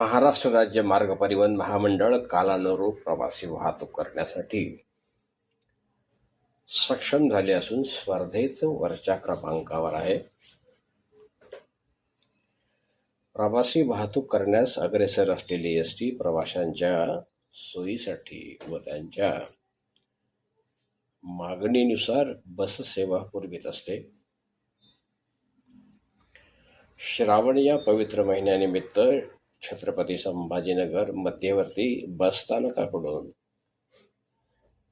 महाराष्ट्र राज्य मार्ग परिवहन महामंडळ कालानुरूप प्रवासी वाहतूक करण्यासाठी सक्षम झाले असून स्पर्धेत वरच्या क्रमांकावर आहे. प्रवासी वाहतूक करण्यास अग्रेसर असलेली एस टी प्रवाशांच्या सोयीसाठी व त्यांच्या मागणीनुसार बस सेवा पुरवित असते. श्रावण या पवित्र महिन्यानिमित्त छत्रपती संभाजीनगर मध्यवर्ती बसस्थानकाकडून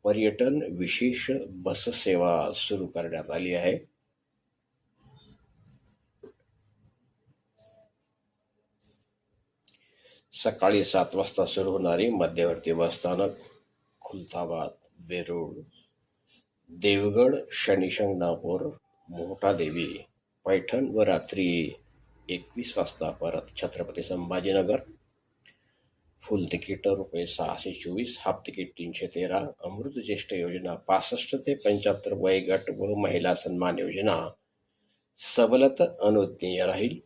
पर्यटन विशेष बस सेवा सुरू करण्यात आली आहे सकाळी सात वाजता सुरू होणारी मध्यवर्ती बसस्थानक खुलताबाद वेरूळ देवगड शनिशिंगणापूर मोठादेवी पैठण व रात्री एकवीस वाजता परत छत्रपती संभाजीनगर. फुल तिकीट रुपये सहाशे चोवीस हाफ तिकीट तीनशे तेरा अमृत ज्येष्ठ योजना पासष्ट ते पंच्याहत्तर वयगट व महिला सन्मान योजना. सवलत अनुज्ञेय राहील.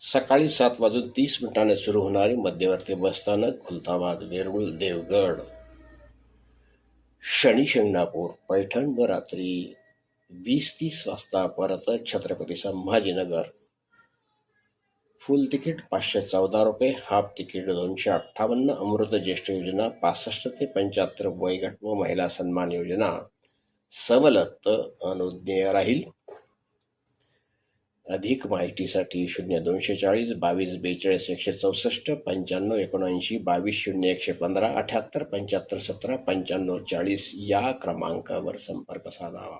सकाळी सात वाजून तीस मिनिटांनी सुरू होणारी मध्यवर्ती बसस्थानक खुलताबाद वेरुळ देवगड. शनी शिंगणापूर पैठण व रात्री वीस तीस वाजता परत छत्रपती संभाजीनगर. फुल तिकीट पाचशे चौदा रुपये हाफ तिकीट दोनशे अठ्ठावन्न अमृत ज्येष्ठ योजना पासष्ट ते पंच्याहत्तर वयगट व महिला सन्मान योजना. सवलत अनुज्ञेय राहील. अधिक माहितीसाठी शून्य दोनशे चाळीस बावीस बेचाळीस एकशे चौसष्ट पंच्याण्णव एकोणऐंशी बावीस शून्य एकशे पंधरा अठ्याहत्तर पंच्याहत्तर सतरा पंच्याण्णव चाळीस या क्रमांकावर संपर्क साधावा.